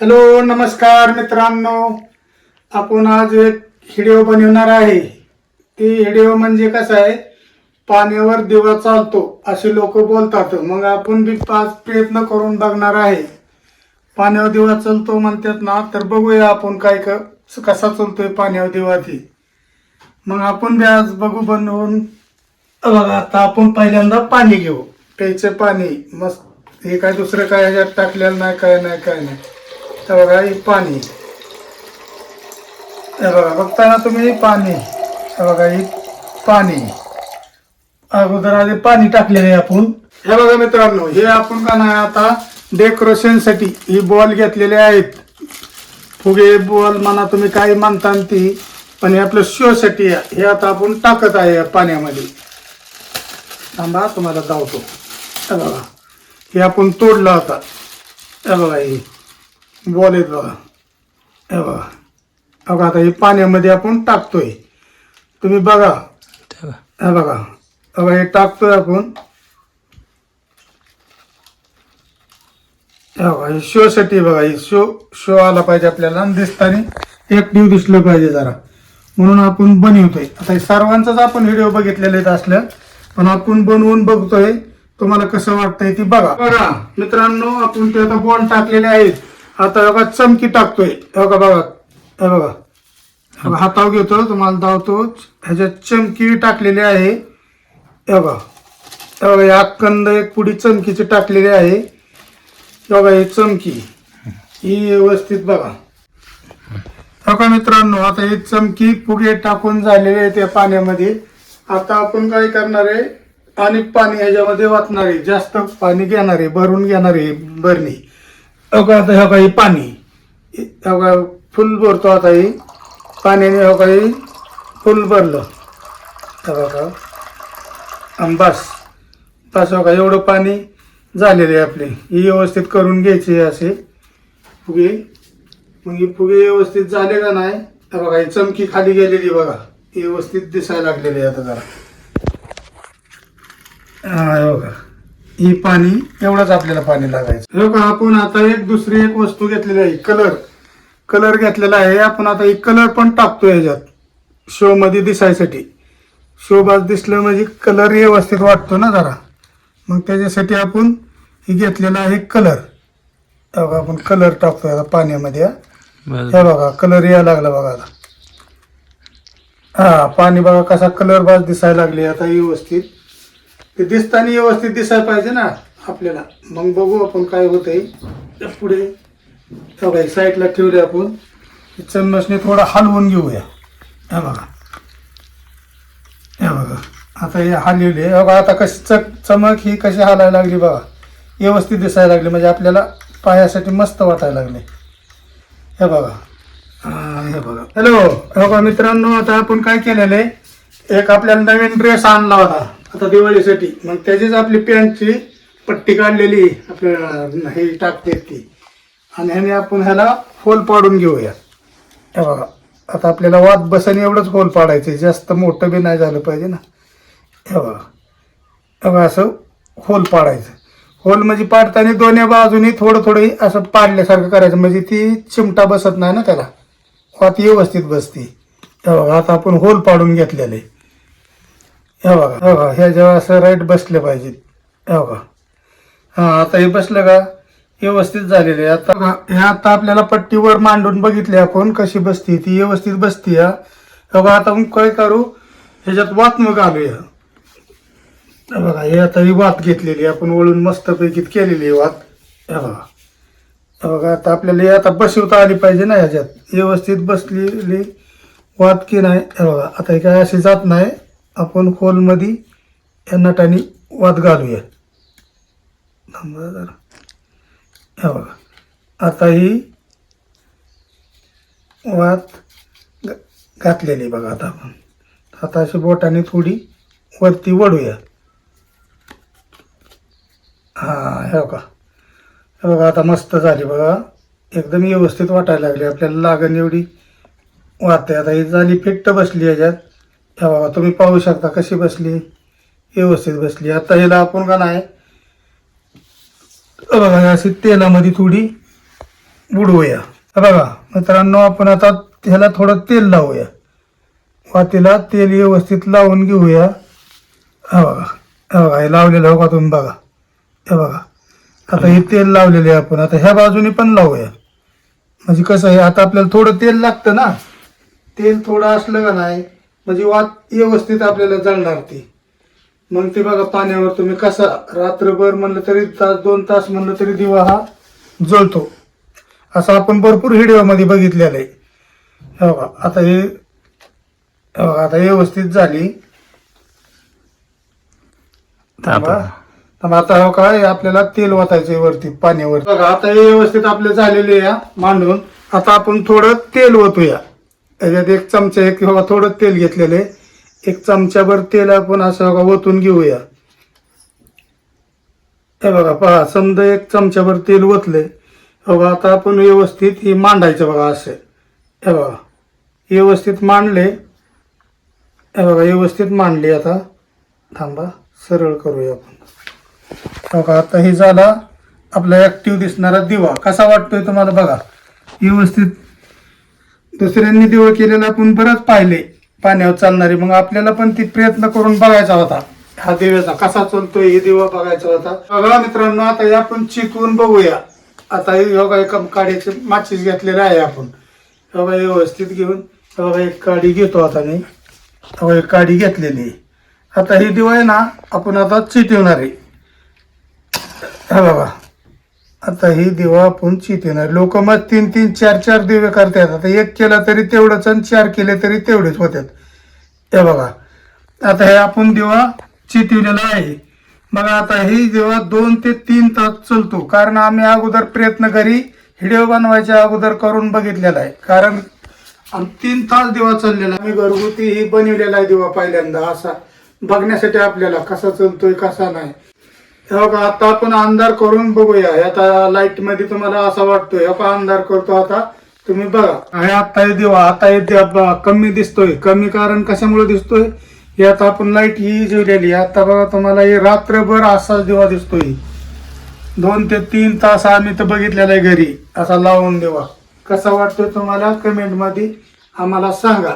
Hello नमस्कार मित्रांनो. आपण आज एक व्हिडिओ बनवणार आहे. ती व्हिडिओ म्हणजे कसं आहे पाण्यावर दिवा चालतो असे लोक बोलतात. मग आपण बी पाच प्रयत्न करून बघणार आहे. पाण्यावर दिवा चालतो म्हणतात ना तर बघूया आपण काय क कसा चालतोय पाण्यावर दिवा ती. मग आपण बी आज बघू बनवून. बघा आता आपण पहिल्यांदा पाणी घेऊ. प्यायचं पाणी मस्त. हे काय दुसरं काय ह्याच्यात टाकलेलं नाही काय नाही काय नाही. तर बघा हे पाणी. हे बघा बघताना तुम्ही पाणी. बघा ही पाणी. अगोदर आधी पाणी टाकलेलं आहे आपण. हे बघा मित्रांनो हे आपण का नाही आता डेकोरेशनसाठी ही बॉल घेतलेले आहेत. फुगे बॉल म्हणा तुम्ही काही म्हणता ती पण हे आपलं शोसाठी हे आता आपण टाकत आहे या पाण्यामध्ये. थांबा तुम्हाला धावतो हे बघा हे आपण तोडलं होता हे बघा हे. बॉल आहेत बघा हे बघा. बघा आता हे पाण्यामध्ये आपण टाकतोय. तुम्ही बघा. हे बघा. बघा हे टाकतोय आपण. हे बघा हे शोसाठी बघा. हे शो शो आला पाहिजे आपल्याला दिसतानी दिसताना ऍक्टिव्ह दिसलं पाहिजे जरा. म्हणून आपण बनवतोय. आता हे सर्वांचाच आपण व्हिडिओ बघितलेले आहेत असल्या पण आपण बनवून बघतोय. तुम्हाला कसं वाटतंय ती बघा. बघा मित्रांनो आपण ते आता बॉल टाकलेले आहेत. आता बघा चमकी टाकतोय. बघा बघा. हे बघा. हाताव बघा, हातावर घेतो तुम्हाला धावतो ह्याच्यात चमकी टाकलेली आहे. हे बघा. हे बघा हे एक पुढी चमकीची टाकलेली आहे. बघा ही चमकी. ही व्यवस्थित बघा. बघा मित्रांनो आता ही चमकी फुगे टाकून झालेली आहे त्या पाण्यामध्ये. आता आपण काय करणार आहे? आणि पाणी ह्याच्यामध्ये वाचणार आहे. जास्त पाणी घेणार आहे भरून घेणार आहे भरणी. हो बघा आता हो ह्या काही पाणी. हो हे फुल भरतो आता ही. पाण्याने हो काही फुल भरलं. हे बघा. आणि बस. बस बघा एवढं पाणी झालेलं आहे आपले. ही व्यवस्थित करून घ्यायची असे फुगे. मग ही फुगे व्यवस्थित झाले का नाही? तर बघा ही चमकी खाली गेलेली बघा. व्यवस्थित दिसायला लागलेली आहे आता जरा. हा बघा ही पाणी एवढंच आपल्याला पाणी लागायचं. हे बघा आपण आता एक दुसरी एक वस्तू घेतलेली आहे कलर. कलर घेतलेला आहे आपण आता ही कलर पण टाकतो ह्याच्यात. शो मध्ये दिसायसाठी. शोबाज दिसलं म्हणजे कलर व्यवस्थित वाटतो ना जरा. मग त्याच्यासाठी आपण हे घेतलेला आहे कलर. बघा आपण कलर टाकतोय आता पाण्यामध्ये हा. हे बघा कलर यायला लागला बघा आता. हा पाणी बघा कसा कलर बाज दिसायला लागले आता व्यवस्थित. ते दिसताना व्यवस्थित दिसायला पाहिजे ना आपल्याला. मग बघू आपण काय होत आहे पुढे बघा साईडला ठेवले आपण. चम्मचने थोडा हलवून घेऊया. हे बघा. हे बघा. आता हे हलवले बघा आता कशी चक चमक ही कशी हालायला लागली बघा. व्यवस्थित दिसायला लागली. म्हणजे आपल्याला पायासाठी मस्त वाटायला लागले. हे बघा. हे बघा. हॅलो हे बघा मित्रांनो आता आपण काय केलेलं आहे? एक आपल्याला नवीन ड्रेस आणला होता. आता दिवाळीसाठी. मग त्याचीच आपली पॅन्टची पट्टी काढलेली आपल्या हे टाकते ती. आणि ह्याने आपण ह्याला होल पाडून घेऊया. हे बघा आता आपल्याला वाद बसाने एवढंच होल पाडायचं जास्त मोठं बी नाही झालं पाहिजे ना. हे बघा. हे बघा असं होल पाडायचं. होल म्हणजे पाडताना दोन्ही बाजूनी थोडं थोडं असं पाडल्यासारखं करायचं. म्हणजे ती चिमटा बसत नाही ना त्याला. वात व्यवस्थित बसते. हे बघा आता आपण होल पाडून घेतलेलं आहे. हे बघा हे बघा जेव्हा असं राईट बसले पाहिजेत हे बघा. हां आता हे बसलं का? व्यवस्थित झालेले आहे. आता हे आता आपल्याला पट्टीवर मांडून बघितली आपण कशी बसती ती व्यवस्थित बसती हा. बघा आता मग काय करू? ह्याच्यात वात मग घालूया बघा हे आता ही वात घेतलेली आहे. आपण वळून मस्तपैकी केलेली आहे वात. हे बघा. बघा आता आपल्याला हे आता बसवता आली पाहिजे ना ह्याच्यात. व्यवस्थित बसलेली वात की नाही? हे बघा आता हे काय अशी जात नाही. आपण खोलमध्ये या नटाने वाद घालूया. जरा. हे बघा. आता ही वात घातलेली बघा आता आपण. आता अशी बोटाने थोडी वरती वडूया हा हे बघा. हे बघा आता मस्त झाली बघा. एकदम व्यवस्थित वाटायला लागली. आपल्याला लागण एवढी वाटते आता ही झाली फिट्ट बसली याच्यात. हे बघा तुम्ही पाहू शकता कशी बसली व्यवस्थित बसली. आता ह्याला आपण का नाही बघा अशी तेलामध्ये थोडी बुडवूया. बघा मित्रांनो आपण आता ह्याला थोडं तेल लावूया. वातीला तेल व्यवस्थित लावून घेऊया. हा बघा हे बघा हे लावलेलं हो का तुम्ही बघा. हे बघा आता हे तेल लावलेले आपण. आता ह्या बाजूने पण लावूया. म्हणजे कसं आहे आता आपल्याला थोडं तेल लागतं ना. तेल थोडं असलं का नाही म्हणजे वात व्यवस्थित आपल्याला जळणार ती. मग ते बघा पाण्यावर तुम्ही कसा रात्रभर म्हणलं तरी तास दोन तास म्हणलं तरी दिवा हा जळतो. असं आपण भरपूर व्हिडिओमध्ये बघितलेलं आहे. हे आता हे हे आता व्यवस्थित झाली. आता हो काय आपल्याला तेल वाचायचंय वरती पाण्यावर. बघा आता हे व्यवस्थित आपले झालेले या मांडून. आता आपण थोडं तेल ओतूया त्याच्यात एक चमचा एक बघा थोडं तेल घेतलेलं आहे. एक चमच्याभर तेल आपण असं बघा ओतून घेऊया. हे बघा पहा समजा एक चमच्याभर तेल ओतले बघा आता आपण व्यवस्थित हे मांडायचं बघा असं. हे बघा व्यवस्थित मांडले हे बघा व्यवस्थित मांडली आता. थांबा सरळ करूया आपण. बघा आता हे झाला आपला ॲक्टिव्ह दिसणारा दिवा. कसा वाटतोय तुम्हाला बघा? व्यवस्थित दुसऱ्यांनी दिवा केलेला आपण बरंच पाहिले. पाण्यावर चालणारे. मग आपल्याला पण ती प्रयत्न करून बघायचा होता. हा दिव्याचा कसा चालतोय हे दिवा बघायचा होता. बघा मित्रांनो आता हे आपण चिकवून बघूया. आता योगा एका काडीचे माचीस घेतलेला आहे आपण. बघा व्यवस्थित घेऊन. बघा एक काडी घेतो आता मी. बघा एक काडी घेतलेली. आहे आता ही दिवा आहे ना आपण आता चिटवणार आहे. हा आता ही दिवा आपण चिटवणार लोक मग तीन तीन चार चार दिवे करतात. आता एक केला तरी तेवढंच आणि चार केले तरी तेवढेच होतात. हे बघा. आता हे आपण दिवा चिटवलेला आहे. बघा आता ही दिवा दोन ते तीन तास चलतो. कारण आम्ही अगोदर प्रयत्न घरी व्हिडिओ बनवायच्या अगोदर करून बघितलेला आहे. कारण तीन तास दिवा चाललेला आम्ही घरगुती ही बनवलेला आहे दिवा पहिल्यांदा. असा बघण्यासाठी आपल्याला कसा चलतोय कसा नाही. हे बघा आता आपण अंधार करून बघूया. आता लाइटमध्ये तुम्हाला असा वाटतोय. हे बघा अंधार करतो आता. तुम्ही बघा. हे आता हे दिवा आता हे कमी दिसतोय. कमी कारण कशामुळे दिसतोय? हे आता आपण लाइट ही जेवलेली आहे. आता बघा तुम्हाला हे रात्रभर असा दिवा दिसतोय. दोन ते तीन तास आम्ही तर बघितलेला आहे घरी. असा लावून देवा. कसा वाटतोय तुम्हाला? कमेंटमध्ये आम्हाला सांगा.